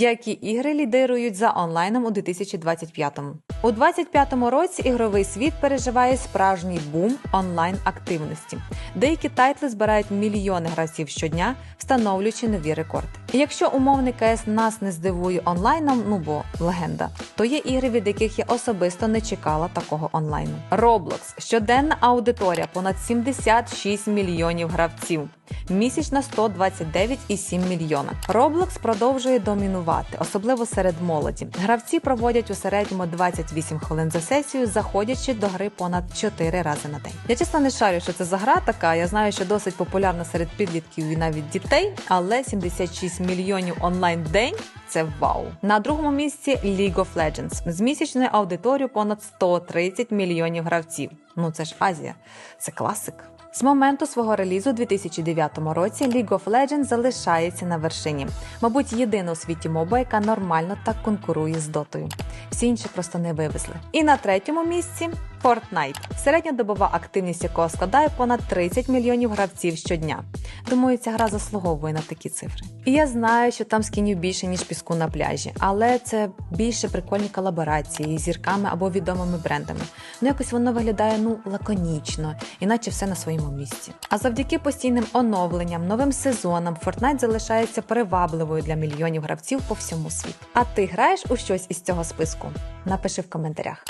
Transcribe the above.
Які ігри лідирують за онлайном у 2025-му? У 2025 році ігровий світ переживає справжній бум онлайн активності. Деякі тайтли збирають мільйони гравців щодня, встановлюючи нові рекорди. Якщо умовний КС нас не здивує онлайном, ну бо легенда, то є ігри, від яких я особисто не чекала такого онлайну. Roblox – щоденна аудиторія понад 76 мільйонів гравців. Місячна 129,7 мільйона. Roblox продовжує домінувати, особливо серед молоді. Гравці проводять у середньому 28 хвилин за сесію, заходячи до гри понад 4 рази на день. Я чесно не шарю, що це за гра така. Я знаю, що досить популярна серед підлітків і навіть дітей, але 76 мільйонів онлайн день. Це вау. На другому місці League of Legends з місячною аудиторією понад 130 мільйонів гравців. Ну це ж Азія, це класик. З моменту свого релізу у 2009 році League of Legends залишається на вершині. Мабуть, єдина у світі моба, яка нормально так конкурує з дотою. Всі інші просто не вивезли. І на третьому місці Fortnite, середньодобова активність якого складає понад 30 мільйонів гравців щодня. Думаю, ця гра заслуговує на такі цифри. І я знаю, що там скінів більше ніж піску на пляжі, але це більше прикольні колаборації з зірками або відомими брендами. Ну якось воно виглядає ну лаконічно, іначе все на своєму місці. А завдяки постійним оновленням, новим сезонам Fortnite залишається привабливою для мільйонів гравців по всьому світу. А ти граєш у щось із цього списку? Напиши в коментарях.